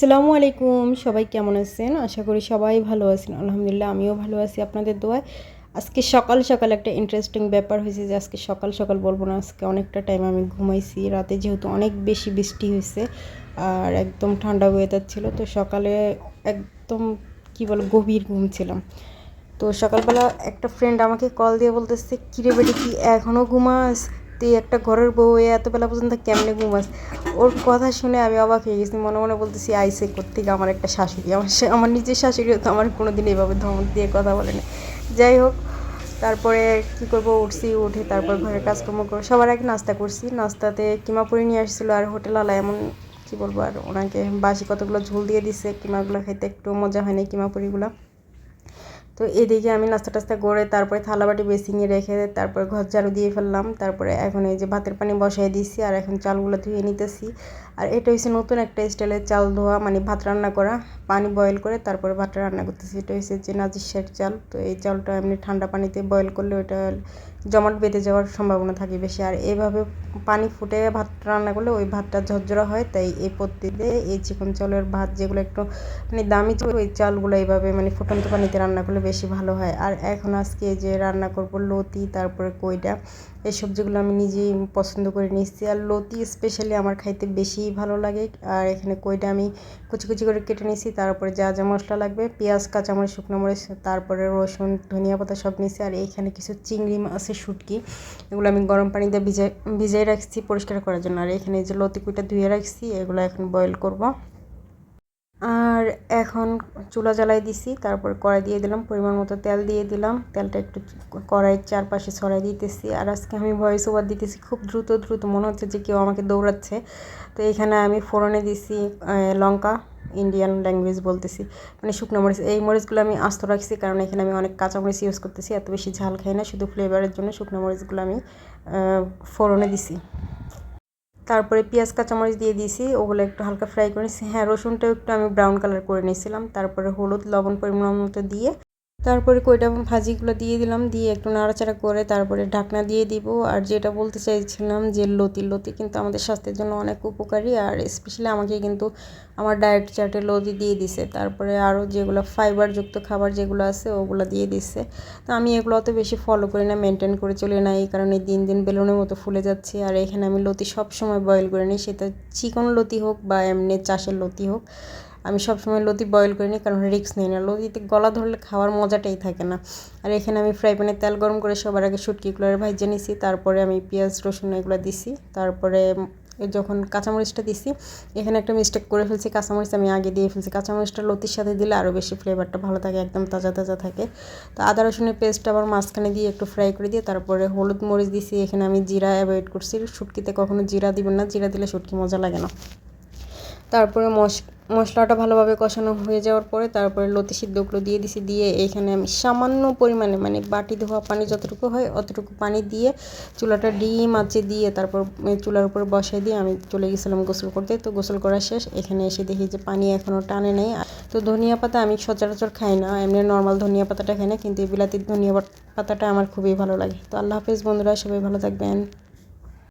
আসসালামু আলাইকুম, সবাই কেমন আছেন? আশা করি সবাই ভালো আছেন। আলহামদুলিল্লাহ, আমিও ভালো আছি আপনাদের দোয়ায়। আজকে সকাল সকাল একটা ইন্টারেস্টিং ব্যাপার হয়েছে যে আজকে সকাল সকাল বলব না, আজকে অনেকটা টাইম আমি ঘুমাইছি। রাতে যেহেতু অনেক বেশি বৃষ্টি হয়েছে আর একদম ঠান্ডা ওয়েদার ছিল, তো সকালে একদম কি বলে, গভীর ঘুমছিলাম তো সকালবেলা একটা ফ্রেন্ড আমাকে কল দিয়ে বলতেছে, কিরে বেটি কি এখনও ঘুমাস? তুই একটা ঘরের বউ হয়ে এত বেলা পর্যন্ত কেমনে ঘুমাস? ওর কথা শুনে আমি অবাক হয়ে গেছি। মনে মনে বলতেছি আইসে থেকে আমার একটা শাশুড়ি। আমার আমার নিজের শাশুড়িও তো আমার কোনো দিন এভাবে ধমক দিয়ে কথা বলে না। যাই হোক, তারপরে কি করব? উঠছি, উঠে তারপর ঘরের কাজকর্ম করে সবার আগে নাস্তা করছি। নাস্তাতে কিমা পুরি নিয়ে আসছিল আর হোটেল আলা এমন, কি বলব আর, ওনাকে বাসি কতগুলো ঝোল দিয়ে দিছে। কিমাগুলো খাইতে একটু মজা হয়নি কিমা পুরিগুলো তো এদিকে আমি নাস্তা টাস্তা করে তারপরে থালাবাটি বেসিংয়ে রেখে তারপরে ঘর ঝাড়ু দিয়ে ফেললাম। তারপরে এখন এই যে ভাতের পানি বসাই দিছি আর এখন চালগুলো ধুয়ে নিতেছি। আর এটা হচ্ছে নতুন একটা স্টাইলের চাল ধোয়া মানে ভাত রান্না করা। পানি বয়েল করে তারপরে ভাতটা রান্না করতেছি। এটা হচ্ছে যে নাজির শেখ চাল। তো এই চালটা এমনি ঠান্ডা পানিতে বয়েল করলে ওটা জমাট বেঁধে যাওয়ার সম্ভাবনা থাকে বেশি। আর এভাবে পানি ফুটে ভাত রান্না করলে ওই ভাতটা ঝরঝরা হয়, তাই এই পদ্ধতিতে এই চিকন চালের ভাত যেগুলো একটু মানে দামি চাল, ওই চালগুলো এইভাবে মানে ফুটন্ত পানিতে রান্না করলে বেশি ভালো হয়। আর এখন আজকে যে রান্না করব লতি, তারপরে কইটা এই সবজিগুলো আমি নিজেই পছন্দ করে নিচ্ছি। আর লতি স্পেশালি আমার খাইতে বেশি ভালো লাগে। আর এখানে কইটা আমি কুচি কুচি করে কেটে নিয়েছি তারপরে যা যা মশলা লাগবে, পেঁয়াজ, কাঁচামরিচ, শুকনো মরিচ, তারপরে রসুন, ধনিয়া পাতা সব নিয়েছি আর এইখানে কিছু চিংড়ি মাছের শুটকি। এগুলো আমি গরম পানিতে ভিজাই ভিজাই রাখছি পরিষ্কার করার জন্য। আর এখানে যে লতিকুইটা ধুয়ে রাখছি, এগুলো এখন বয়েল করব। আর এখন চুলা জ্বালাই দিছি, তারপর কড়াই দিয়ে দিলাম, পরিমাণ মতো তেল দিয়ে দিলাম। তেলটা একটু কড়াইয়ের চারপাশে ছড়াই দিতেছি। আর আজকে আমি ভয়েস ওভার দিতেছি, খুব দ্রুত দ্রুত। মনে হচ্ছে যে কেউ আমাকে দৌড়াচ্ছে। তো এখানে আমি ফোড়নে দিছি লঙ্কা। ইন্ডিয়ান ল্যাঙ্গুয়েজ বলতেছি। মানে শুকনো মরিচ, এই মরিচগুলো আমি আস্ত রাখছি কারণ এখানে আমি অনেক কাঁচা মরিচ ইউজ করতেছি, এত বেশি ঝাল খাই না, শুধু ফ্লেভারের জন্য শুকনো মরিচগুলো আমি ফোড়নে দিছি। তারপরে পেঁয়াজ, কাঁচামরিচ দিয়ে দিয়েছি, ওগুলো একটু হালকা ফ্রাই করে নিয়েছি। হ্যাঁ রসুনটাও একটু আমি ব্রাউন কালার করে নিয়েছিলাম। তারপরে হলুদ, লবণ পরিমাণ মতো দিয়ে তারপরে কইটা ভাজিগুলো দিয়ে দিলাম, দিয়ে একটু নাড়াচাড়া করে তারপরে ঢাকনা দিয়ে দিব। আর যেটা বলতে চাইছিলাম যে লতি লতি কিন্তু আমাদের স্বাস্থ্যের জন্য অনেক উপকারী। আর স্পেশালি আমাকে কিন্তু আমার ডায়েট চার্টে লতি দিয়ে দিছে। তারপরে আরও যেগুলো ফাইবারযুক্ত খাবার যেগুলো আছে, ওগুলো দিয়ে দিচ্ছে তো আমি এগুলো অত বেশি ফলো করি না মেনটেন করে চলি না। এই কারণে দিন দিন বেলুনের মতো ফুলে যাচ্ছে। আর এখানে আমি লতি সব সময় বয়েল করে নিই। সেটা চিকন লতি হোক বা এমনি চাষের লতি হোক। আমি সবসময় লতি বয়েল করি নিই, কারণ রিক্স নিই না। লতিতে গলা ধরলে খাওয়ার মজাটাই থাকে না। আর এখানে আমি ফ্রাই প্যানে তেল গরম করে সবার আগে শুটকিগুলো ভাইজে নিছি, তারপরে আমি পেঁয়াজ, রসুন এগুলো দিছি, তারপরে যখন কাঁচামরিচটা দিছি, এখানে একটা মিস্টেক করে ফেলছি, কাঁচামরিচ আমি আগে দিয়ে ফেলছি। কাঁচামরিচটা লতির সাথে দিলে আরও বেশি ফ্লেভারটা ভালো থাকে, একদম তাজা তাজা থাকে। তো আদা, রসুনের পেস্টটা আবার মাঝখানে দিয়ে একটু ফ্রাই করে দিয়ে তারপরে হলুদ মরিচ দিছি, এখানে আমি জিরা অ্যাভয়েড করছি। শুটকিতে কখনো জিরা দিবেন না, জিরা দিলে শুটকি মজা লাগে না। তারপরে মশ মশলাটা ভালোভাবে কষানো হয়ে যাওয়ার পরে তারপরে লতি সিদ্ধগুলো দিয়ে দিছি, দিয়ে এইখানে আমি সামান্য পরিমাণে মানে বাটি ধোয়া পানি যতটুকু হয় অতটুকু পানি দিয়ে চুলাটা ডিম আঁচে দিয়ে তারপর চুলার উপর বসাই দিয়ে আমি চলে গেছিলাম গোসল করতে। তো গোসল করা শেষ, এখানে এসে দেখি যে পানি এখনও টানে নেই। তো ধনিয়া পাতা আমি সচরাচর খাই না, এমনি নর্মাল ধনিয়া পাতাটা খাই না, কিন্তু এই বিলাতির ধনিয়া পাতাটা আমার খুবই ভালো লাগে। তো আল্লাহ হাফিজ বন্ধুরা, সবাই ভালো থাকবেন।